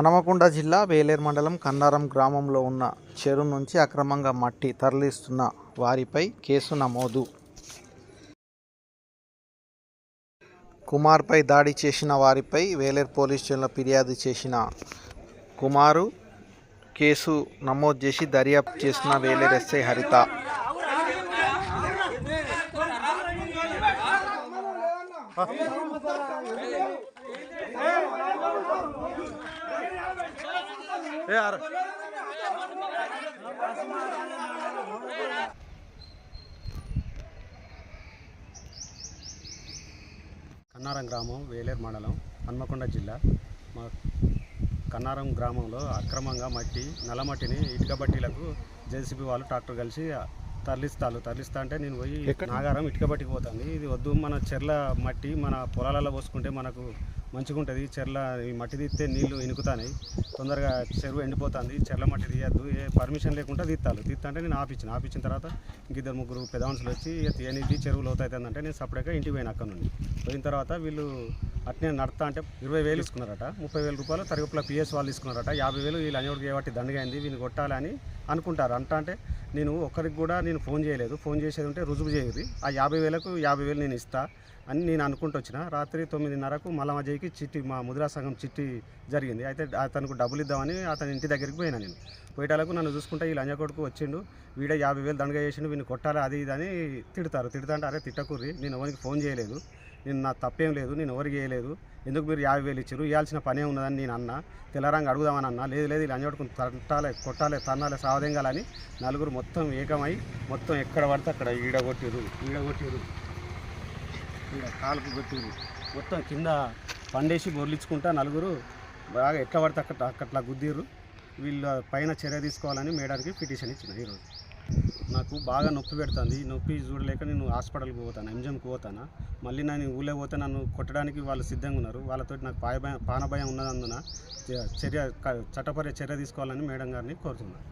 హనుమకొండ జిల్లా వేలేరు మండలం కన్నారం గ్రామంలో ఉన్న చెరువు నుంచి అక్రమంగా మట్టి తరలిస్తున్న వారిపై కేసు నమోదు కుమార్పై దాడి చేసిన వారిపై వేలేరు పోలీస్ స్టేషన్లో ఫిర్యాదు చేసిన కుమారు కేసు నమోదు చేసి దర్యాప్తు చేసిన వేలేరు ఎస్ఐ హరిత కన్నారం గ్రామం వేలేరు మండలం హన్మకొండ జిల్లా. మా కన్నారం గ్రామంలో అక్రమంగా మట్టి నల్లమట్టిని ఇటుక బట్టీలకు జేసీబీ వాళ్ళు ట్రాక్టర్ కలిసి తరలిస్తారు తరలిస్తా అంటే నేను పోయి నాగారం ఇటుక బట్టికి పోతాను. ఇది వద్దు. మన చెర్ల మట్టి మన పొలాలలో పోసుకుంటే మనకు మంచిగా ఉంటుంది చెర్ల ఈ మట్టి తీస్తే నీళ్ళు ఇనుకుతాయి తొందరగా చెరువు ఎండిపోతుంది. చెర్ల మట్టి తీయద్దు. ఏ పర్మిషన్ లేకుండా తీస్తాను తీస్తా అంటే నేను ఆపించిన ఆపించిన తర్వాత ఇంక ఇద్దరు ముగ్గురు పెద్ద మనుషులు వచ్చి "ఇక తీయనిది చెరువు లోతవుతుందంటే నేను సపరేట్గా ఇంటికి పోయిన అక్కడ నుండి. పోయిన తర్వాత వీళ్ళు అట్నే నడతా అంటే ఇరవై వేలు ఇసుకున్నారట ముప్పై వేల రూపాయలు తరగతిలో పిఎస్ వాళ్ళు తీసుకున్నారట యాభై వేలు వీళ్ళు అనేవాడికి ఏవట్టి దండగైంది వీళ్ళు కొట్టాలని అనుకుంటారు. అంట అంటే నేను ఒక్కరికి కూడా నేను ఫోన్ చేయలేదు. ఫోన్ చేసేది ఉంటే రుజువు చేయదు ఆ యాభై వేలకు యాభై వేలు నేను ఇస్తా అని నేను అనుకుంటూ వచ్చిన. రాత్రి తొమ్మిదిన్నరకు మల్లమ్మ జైకి చిట్టి మా ముద్రా సంఘం చిట్టి జరిగింది. అయితే అతనికి డబ్బులు ఇద్దామని అతని ఇంటి దగ్గరికి పోయినా నేను. పోయేటాలకు నన్ను చూసుకుంటే ఈ లంజ కొడుకు వచ్చిండు. వీడే యాభై వేలు దండగా చేసిండు వీడిని కొట్టాలి అది ఇది అని తిడతారు. తిడతా అంటే అరే తిట్టకూర్రి నేను ఎవరికి ఫోన్ చేయలేదు. నేను నా తప్పేం లేదు నేను ఎవరికి వేయలేదు. ఎందుకు మీరు యాభై వేలు ఇచ్చారు? ఇవ్వాల్సిన పనే ఉన్నదని నేను అన్న. తెల్లరంగా అడుగుదామని అన్నా. లేదు లేదు ఇలా అంజడుకుని తట్టాలి కొట్టాలే తన్నాలి సావదెంగాలని నలుగురు మొత్తం ఏకమై మొత్తం ఎక్కడ పడితే అక్కడ ఈడ ఈడగొట్టిరు ఈడ కొట్టిరు ఈడ కొట్టిరు మొత్తం కింద పండేసి బొర్లించుకుంటా నలుగురు బాగా ఎట్లా పడితే అక్కడ అక్కట్లా గుద్దిర్రు. వీళ్ళ పైన చర్య తీసుకోవాలని మేడానికి పిటిషన్ ఇచ్చిన ఈరోజు. నాకు బాగా నొప్పి పెడుతుంది. నొప్పి చూడలేక నేను హాస్పిటల్కి పోతాను ఎంజిఎంకి పోతాను? మళ్ళీ నేను ఊళ్ళో పోతే నన్ను కొట్టడానికి వాళ్ళు సిద్ధంగా ఉన్నారు. వాళ్ళతో నాకు పాయ భయం పాన భయం ఉన్నదందున చర్య చట్టపర చర్య తీసుకోవాలని మేడం గారిని కోరుతున్నాను